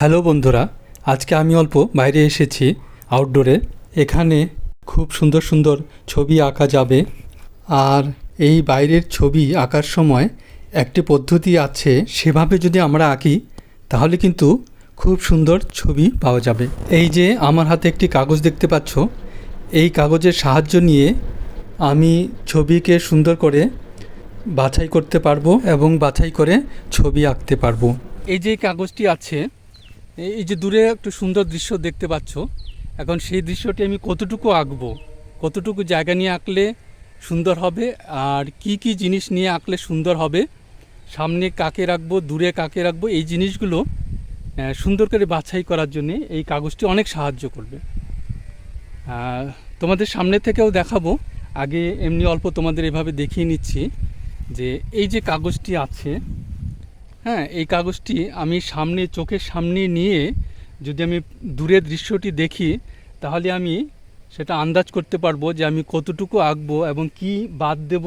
Hello বন্ধুরা, আজকে আমি অল্প বাইরে এসেছি আউটডোরে এখানে খুব সুন্দর সুন্দর ছবি আঁকা যাবে। আর এই বাইরের ছবি আঁকার সময় একটি পদ্ধতি আছে, সেভাবে যদি আমরা আঁকি, তাহলে কিন্তু খুব সুন্দর ছবি পাওয়া যাবে। এই যে আমার হাতে একটি কাগজ দেখতে পাচ্ছ, এই কাগজের সাহায্য নিয়ে আমি ছবিকে সুন্দর করে বাছাই করতে পারব এবং বাছাই করে ছবি আঁকতে পারব। এই যে কাগজটি আছে এই যে দূরে একটু সুন্দর দৃশ্য দেখতে পাচ্ছ, এখন সেই দৃশ্যটি আমি কতটুকু আঁকবো, কতটুকু জায়গা নিয়ে আঁকলে সুন্দর হবে, আর কি কি জিনিস নিয়ে আঁকলে সুন্দর হবে, সামনে কাকে রাখব, দূরে কাকে রাখব, এই জিনিসগুলো সুন্দর করে বাছাই করার জন্য এই কাগজটি অনেক সাহায্য করবে। তোমাদের সামনে থেকেও দেখাবো, আগে এমনি অল্প তোমাদের এভাবে দেখিয়ে নিচ্ছি যে এই যে কাগজটি আছে হ্যাঁ এই কাগজটি আমি সামনে, চোখের সামনে নিয়ে যদি আমি দূরের দৃশ্যটি দেখি, তাহলে আমি সেটা আন্দাজ করতে পারব যে আমি কতটুকু আঁকবো এবং কি বাদ দেব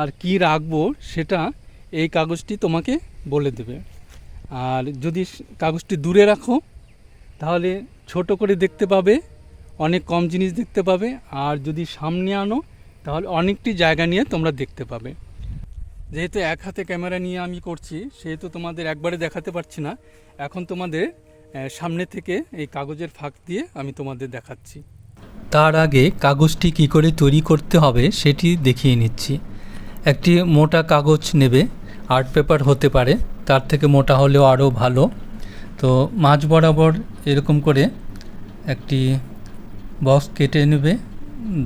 আর কি রাখব, সেটা এই কাগজটি তোমাকে বলে দেবে। আর যদি কাগজটি দূরে রাখো, তাহলে ছোট করে দেখতে পাবে, অনেক কম জিনিস দেখতে পাবে, আর যদি সামনে আনো, তাহলে অনেকটি জায়গা নিয়ে তোমরা দেখতে পাবে। যেহেতু এক হাতে ক্যামেরা নিয়ে আমি করছি, সেহেতু তোমাদের একবারে দেখাতে পারছি না। এখন তোমাদের সামনে থেকে এই কাগজের ফাঁক দিয়ে আমি তোমাদের দেখাচ্ছি। তার আগে কাগজটি কি করে তৈরি করতে হবে সেটি দেখিয়ে নিচ্ছি। একটি মোটা কাগজ নেবে, আর্ট পেপার হতে পারে, তার থেকে মোটা হলেও আরও ভালো। তো মাঝ বরাবর এরকম করে একটি বক্স কেটে নেবে,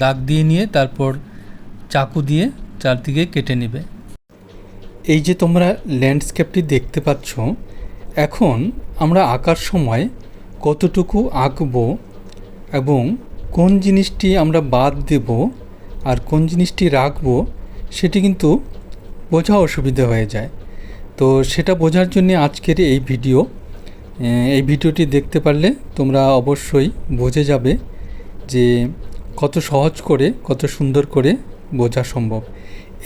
দাগ দিয়ে নিয়ে তারপর চাকু দিয়ে চারদিকে কেটে নেবে। এই যে তোমরা ল্যান্ডস্কেপটি দেখতে পাচ্ছ, এখন আমরা আঁকার সময় কতটুকু আঁকবো এবং কোন জিনিসটি আমরা বাদ দেব আর কোন জিনিসটি রাখব, সেটি কিন্তু বোঝা অসুবিধা হয়ে যায়। তো সেটা বোঝার জন্য আজকের এই ভিডিও। এই ভিডিওটি দেখতে পারলে তোমরা অবশ্যই বুঝে যাবে যে কত সহজ করে, কত সুন্দর করে বোঝা সম্ভব।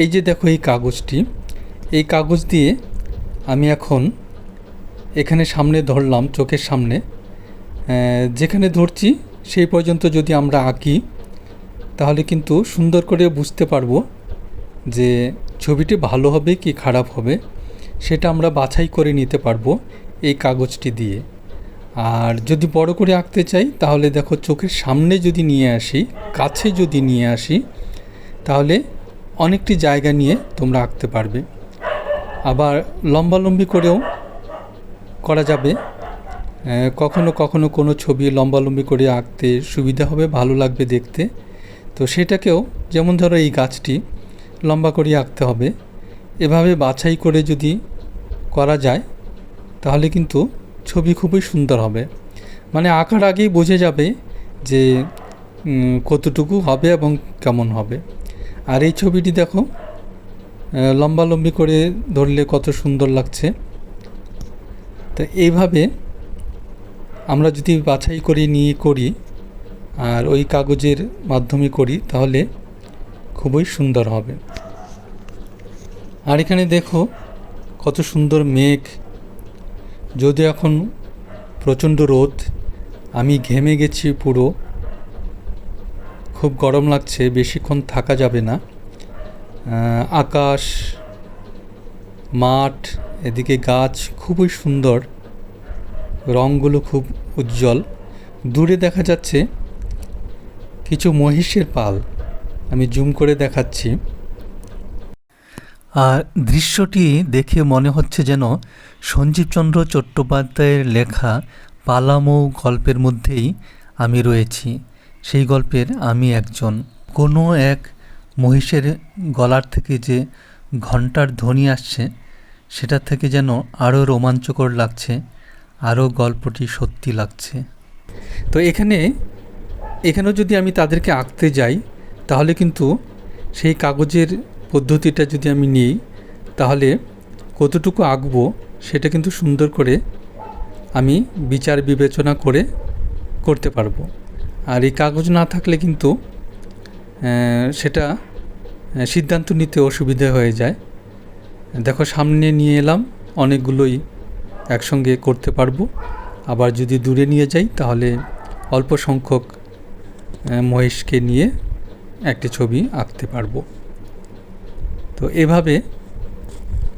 এই যে দেখো এই কাগজটি। এই কাগজ দিয়ে আমি এখন এখানে সামনে ধরলাম, চোখের সামনে। যেখানে ধরছি, সেই পর্যন্ত যদি আমরা আঁকি, তাহলে কিন্তু সুন্দর করে বুঝতে পারব যে ছবিটি ভালো হবে কি খারাপ হবে, সেটা আমরা বাছাই করে নিতে পারব এই কাগজটি দিয়ে। আর যদি বড় করে আঁকতে চাই, তাহলে দেখো চোখের সামনে যদি নিয়ে আসি, কাছে যদি নিয়ে আসি, তাহলে অনেকটি জায়গা নিয়ে তোমরা আঁকতে পারবে। আবার লম্বালম্বি করেও করা যাবে। কখনো কখনো কোনো ছবি লম্বালম্বি করে আঁকতে সুবিধা হবে, ভালো লাগবে দেখতে। তো সেটাকেও যেমন ধরো এই গাছটি লম্বা করে আঁকতে হবে। এভাবে বাছাই করে যদি করা যায়, তাহলে কিন্তু ছবি খুবই সুন্দর হবে। মানে আঁকার আগেই বোঝা যাবে যে কতটুকু হবে এবং কেমন হবে। আর এই ছবিটি দেখো লম্বালম্বি করে ধরলে কত সুন্দর লাগছে। তো এইভাবে আমরা যদি বাছাই করে নিয়ে করি আর ওই কাগজের মাধ্যমে করি, তাহলে খুবই সুন্দর হবে। আর এখানে দেখো কত সুন্দর মেঘ। যদি এখন প্রচণ্ড রোদ, আমি ঘেমে গেছি পুরো। খুব গরম লাগছে, বেশিক্ষণ থাকা যাবে না। আকাশ, মাঠ, এদিকে গাছ খুবই সুন্দর রঙগুলো খুব উজ্জ্বল। দূরে দেখা যাচ্ছে কিছু মহিষের পাল। আমি জুম করে দেখাচ্ছি। আর দৃশ্যটি দেখে মনে হচ্ছে যেন সঞ্জীবচন্দ্র চট্টোপাধ্যায়ের লেখা পালামৌ গল্পের মধ্যেই আমি রয়েছি। সেই গল্পের আমি একজন। কোনো এক মহিষের গলার থেকে যে ঘণ্টার ধ্বনি আসছে সেটা থেকে যেন আরও রোমাঞ্চকর লাগছে, আরও গল্পটি সত্যি লাগছে। তো এখানে, এখানেও যদি আমি তাদেরকে আঁকতে যাই, তাহলে কিন্তু সেই কাগজের পদ্ধতিটা যদি আমি নিই, তাহলে কতটুকু আঁকবো সেটা কিন্তু সুন্দর করে আমি বিচার বিবেচনা করে করতে পারব। আর এই কাগজ না থাকলে কিন্তু সেটা সিদ্ধান্ত নিতে অসুবিধা হয়ে যায়। দেখো, সামনে নিয়ে এলাম, অনেকগুলোই একসঙ্গে করতে পারব। আবার যদি দূরে নিয়ে যাই, তাহলে অল্প সংখ্যক মহেশকে নিয়ে একটি ছবি আঁকতে পারব। তো এভাবে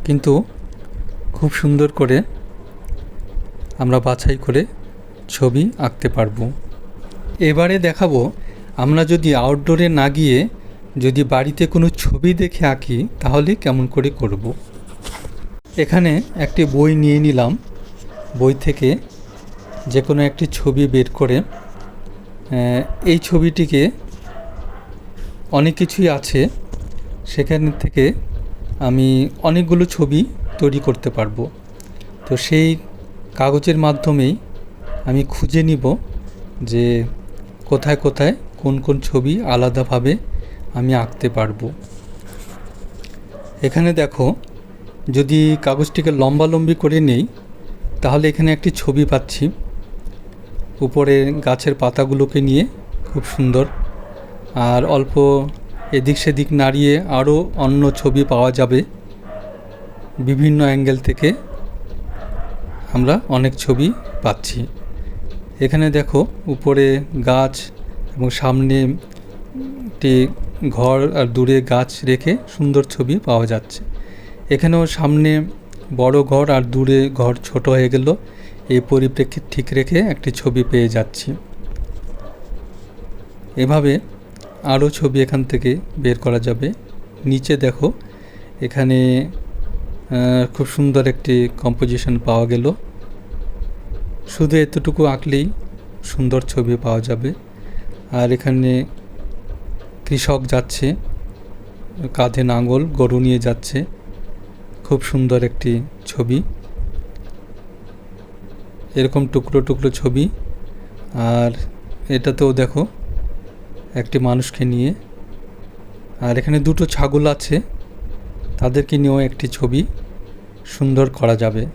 কিন্তু খুব সুন্দর করে আমরা বাছাই করে ছবি আঁকতে পারব। এবারে দেখাবো আমরা যদি আউটডোরে না গিয়ে যদি বাড়িতে কোনো ছবি দেখে আঁকি, তাহলে কেমন করে করব। এখানে একটি বই নিয়ে নিলাম। বই থেকে যে কোনো একটি ছবি বের করে এই ছবিটিকে অনেক কিছুই আছে। সেখান থেকে আমি অনেকগুলো ছবি তৈরি করতে পারব। তো সেই কাগজের মাধ্যমেই আমি খুঁজে নিব যে কোথায় কোথায় কোন কোন ছবি আলাদাভাবে আমি আঁকতে পারব। এখানে দেখো, যদি কাগজটিকে লম্বালম্বি করে নেই, তাহলে এখানে একটি ছবি পাচ্ছি। উপরে গাছের পাতাগুলোকে নিয়ে খুব সুন্দর। আর অল্প এদিক সেদিক নাড়িয়ে আরও অন্য ছবি পাওয়া যাবে। বিভিন্ন অ্যাঙ্গেল থেকে আমরা অনেক ছবি পাচ্ছি। এখানে দেখো, উপরে গাছ এবং সামনে একটি ঘর আর দূরে গাছ রেখে সুন্দর ছবি পাওয়া যাচ্ছে। এখানেও সামনে বড় ঘর আর দূরে ঘর ছোট হয়ে গেল। এই পরিপ্রেক্ষিত ঠিক রেখে একটি ছবি পেয়ে যাচ্ছি। এভাবে আরও ছবি এখান থেকে বের করা যাবে। নিচে দেখো, এখানে খুব সুন্দর একটি কম্পোজিশন পাওয়া গেল। শুধু এতটুকু আঁকলেই সুন্দর ছবি পাওয়া যাবে। আর এখানে কৃষক যাচ্ছে, কাঁধে নাঙ্গল গরু নিয়ে যাচ্ছে। খুব সুন্দর একটি ছবি। এরকম টুকরো টুকরো ছবি। আর এটাতেও দেখো, একটি মানুষকে নিয়ে। আর এখানে দুটো ছাগল আছে, তাদেরকে নিয়েও একটি ছবি। সুন্দর করা যাবে।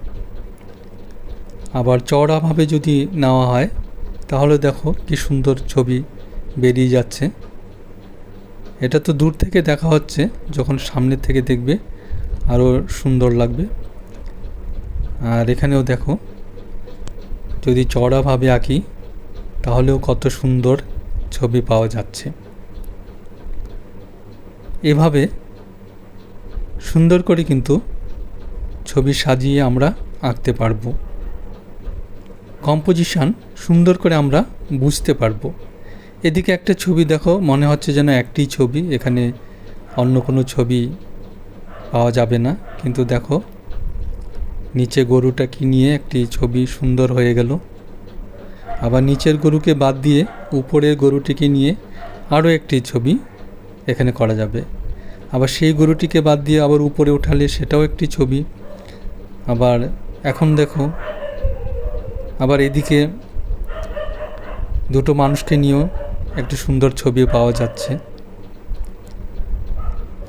আবার চওড়াভাবে যদি নেওয়া হয়, তাহলে দেখো কি সুন্দর ছবি বেরিয়ে যাচ্ছে। এটা তো দূর থেকে দেখা হচ্ছে, যখন সামনের থেকে দেখবে আরও সুন্দর লাগবে। আর এখানেও দেখো, যদি চওড়াভাবে আঁকি, তাহলেও কত সুন্দর ছবি পাওয়া যাচ্ছে। এভাবে সুন্দর করে কিন্তু ছবি সাজিয়ে আমরা আঁকতে পারব। কম্পোজিশন সুন্দর করে আমরা বুঝতে পারব। এদিকে একটা ছবি দেখো, মনে হচ্ছে যেন একটি ছবি, এখানে অন্য কোনো ছবি পাওয়া যাবে না, কিন্তু দেখো, নিচে গরুটাকে নিয়ে একটি ছবি সুন্দর হয়ে গেল। আবার নিচের গরুকে বাদ দিয়ে উপরের গরুটিকে নিয়ে আরও একটি ছবি এখানে করা যাবে। আবার সেই গরুটিকে বাদ দিয়ে আবার উপরে উঠালে সেটাও একটি ছবি। আবার এখন দেখো, আবার এদিকে দুটো মানুষকে নিয়েও একটি সুন্দর ছবিও পাওয়া যাচ্ছে।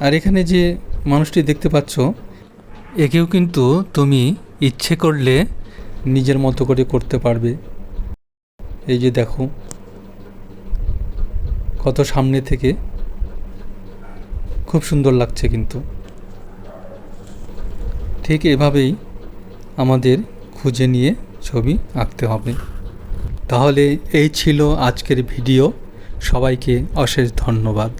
আর এখানে যে মানুষটি দেখতে পাচ্ছ, একেও কিন্তু তুমি ইচ্ছে করলে নিজের মতো করে করতে পারবে। এই যে দেখো, কত সামনে থেকে খুব সুন্দর লাগছে কিন্তু। ঠিক এভাবেই আমাদের খুঁজে নিয়ে ছবি আঁকতে হবে। তাহলে এই ছিল আজকের ভিডিও। সবাইকে অশেষ ধন্যবাদ।